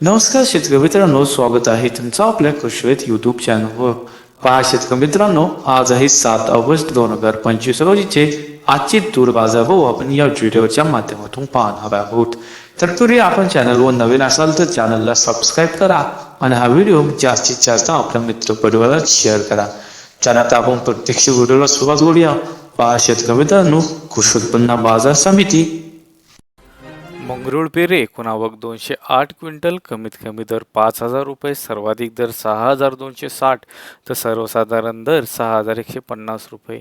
नमस्कार शेतकरी मित्रांनो स्वागत आहे तुमचं आपल्या कृषीवेत युट्यूब चॅनलवर पहा शेतकरी मित्रांनो आज आहे सात ऑगस्ट दोन हजार पंचवीस रोजीचे आजची तूर बाजार भाव आपण या व्हिडिओच्या माध्यमातून पाहणार आहोत. तर तरी आपण चॅनलवर नवीन असाल तर चॅनलला सबस्क्राईब करा आणि हा व्हिडिओ जास्तीत जास्त आपल्या मित्र परिवारात शेअर करा. चला आता आपण प्रत्यक्ष व्हिडिओला सुरुवात करूया. पहा शेतकरी मित्रांनो कृषी उत्पन्न बाजार समिती मंगरुळ पेरे एकूण आवक दोनशे आठ क्विंटल कमीत कमी दर पाच हजार रुपये सर्वाधिक दर सहा हजार दोनशे साठ तर सर्वसाधारण दर सहा हजार एकशे पन्नास रुपये.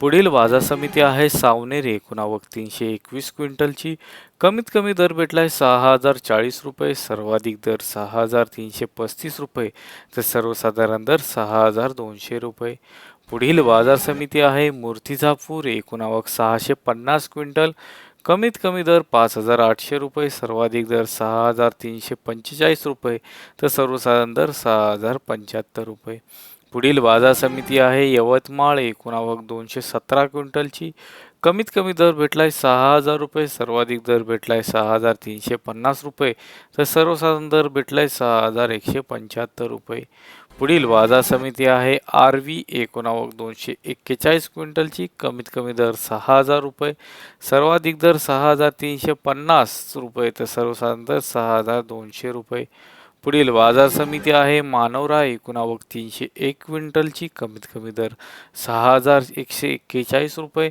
पुढील बाजार समिती आहे सावनेरी एकूण आवक तीनशे एकवीस क्विंटलची कमीत कमी दर भेटला आहे सहा हजार चाळीस रुपये सर्वाधिक दर सहा हजार तीनशे पस्तीस रुपये तर सर्वसाधारण दर सहा हजार दोनशे रुपये. पुढील बाजार समिती आहे मूर्तिजापूर एकूण आवक सहाशे पन्नास क्विंटल कमीत कमी दर पाच हजार आठशे रुपये सर्वाधिक दर सहा हजार तीनशे पंचेचाळीस रुपये तर सर्वसाधारण दर सहा हजार पंच्याहत्तर रुपये. पुढील बाजार समिती आहे यवतमाळ एकूण आवक दोनशे सतरा क्विंटलची. कमीत कमी दर भेटलाय सहा हजार रुपये सर्वाधिक दर भेटलाय सहा हजार तीनशे पन्नास रुपये तर सर्वसाधारण दर भेटलाय सहा हजार एकशे पंच्याहत्तर रुपये. पुढील बाजार समिती आहे आर व्ही एकोणावक दोनशे एक्केचाळीस क्विंटलची. कमीत कमी दर सहा हजार रुपये सर्वाधिक दर सहा हजार तीनशे पन्नास रुपये तर सर्वसाधारण दर सहा हजार दोनशे रुपये. पुढील बाजार समिती आहे मानवरा एकूणावक तीनशे एक क्विंटलची. कमीत कमी दर सहा हजार एकशे एक्केचाळीस रुपये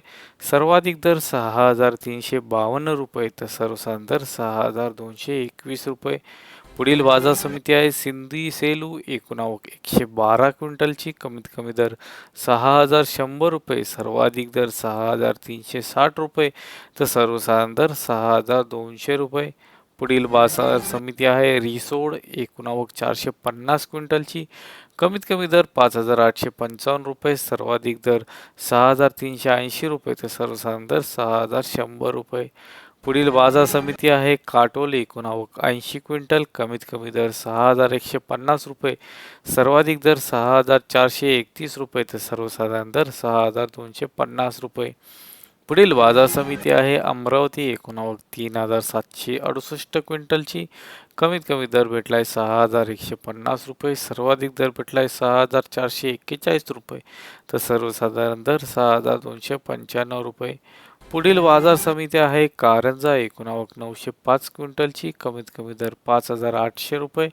सर्वाधिक दर सहा हजार तीनशे बावन्न रुपये तर सर्वसाधारण दर सहा हजार दोनशे एकवीस रुपये. पुढील बाजार समिती आहे. सिंधी सेलू एकूणाव एकशे बारा क्विंटलची. कमीत कमी दर सहा हजार शंभर रुपये. सर्वाधिक दर सहा हजार तीनशे साठ रुपये. तर सर्वसाधारण दर सहा हजार दोनशे रुपये. पुढील बाजार समिती आहे. रिसोड एकूणावक चारशे पन्नास क्विंटलची. कमीत कमी दर पाच हजार आठशे पंचावन्न रुपये. सर्वाधिक दर सहा हजार तीनशे ऐंशी रुपये. तर सर्वसाधारण दर सहा हजार शंभर रुपये. पुढील बाजार समिती आहे काटोल. एकूणावक ऐंशी क्विंटल कमीत कमी दर सहा हजार एकशे पन्नास रुपये सर्वाधिक दर सहा हजार चारशे एकतीस रुपये तर सर्वसाधारण दर सहा हजार दोनशे पन्नास रुपये. पुढील बाजार समिती आहे अमरावती. एकूणावक तीन हजार सातशे अडुसष्ट क्विंटलची कमीत कमी दर भेटलाय सहा हजार एकशे पन्नास रुपये सर्वाधिक दर भेटलाय सहा हजार चारशे एक्केचाळीस रुपये तर सर्वसाधारण दर सहा हजार दोनशे पंच्याण्णव रुपये. पुढील बाजार समिती आहे कारंजा एकूणावक नऊशे पाच क्विंटलची कमीत कमी दर पाच हजार आठशे रुपये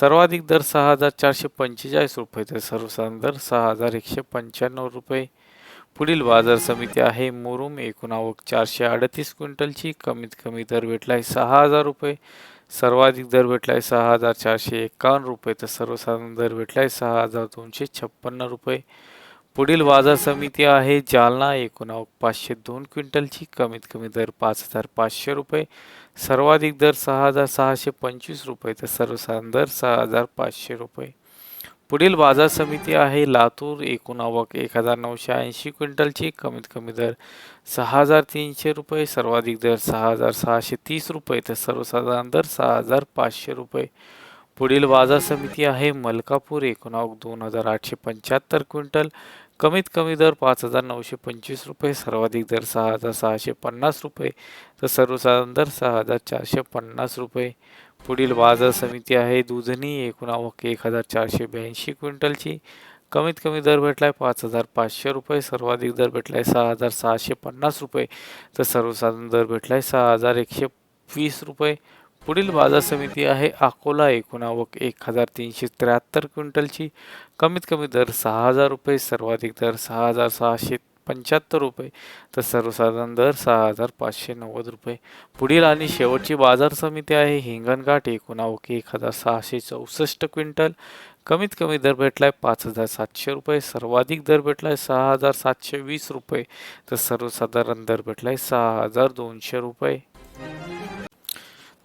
सर्वाधिक दर सहा हजार चारशे पंचेचाळीस रुपये तर सर्वसाधारण दर सहा हजार एकशे पंच्याण्णव रुपये. पुढील बाजार समिती आहे मुरुम एकूणावक चारशे अडतीस क्विंटलची कमीत कमी दर भेटलाय सहा हजार रुपये सर्वाधिक दर भेटलाय सहा हजार चारशे एकावन्न रुपये तर सर्वसाधारण दर भेटलाय सहा हजार दोनशे छप्पन्न रुपये. पुढील बाजार समिती आहे. जालना एकोणावक पाचशे दोन क्विंटलची. कमीत कमी दर पाच हजार पाचशे रुपये. सर्वाधिक दर सहा हजार सहाशे पंचवीस रुपये. तर सर्वसाधारण दर सहा हजार पाचशे रुपये. पुढील बाजार समिती आहे. लातूर एकूण आवक एक हजार नऊशे ऐंशी क्विंटलची. कमीत कमी दर सहा हजार तीनशे रुपये. सर्वाधिक दर सहा हजार सहाशे तीस रुपये. तर सर्वसाधारण दर सहा हजार पाचशे रुपये. पुढील बाजार समिती आहे. मलकापूर एकूण आवक दोन हजार आठशे पंच्याहत्तर क्विंटल. कमीत कमी दर पाच हजार नऊशे पंचवीस रुपये सर्वाधिक दर सहा हजार सहाशे पन्नास रुपये. तर सर्वसाधारण दर सहा हजार चारशे पन्नास रुपये. पुढील बाजार समिती आहे दुधनी एकूण आवक एक हजार चारशे ब्याऐंशी क्विंटलची. कमीत कमी दर भेटलाय पाच हजार पाचशे रुपये सर्वाधिक दर भेटलाय सहा हजार सहाशे पन्नास रुपये. तर सर्वसाधारण दर भेटलाय सहा हजार एकशे वीस रुपये. पुढील बाजार समिती आहे अकोला एकूणावक एक हजार तीनशे त्र्याहत्तर क्विंटलची. कमीत कमी दर सहा हजार रुपये सर्वाधिक दर सहा हजार सहाशे पंच्याहत्तर रुपये तर सर्वसाधारण दर सहा हजार पाचशे नव्वद रुपये. पुढील आणि शेवटची बाजार समिती आहे हिंगणघाट एकूणावक एक हजार सहाशे चौसष्ट क्विंटल. कमीत कमी दर भेटलाय पाच हजार सातशे रुपये सर्वाधिक दर भेटलाय सहा हजार सातशे वीस रुपये तर सर्वसाधारण दर भेटलाय सहा हजार दोनशे रुपये.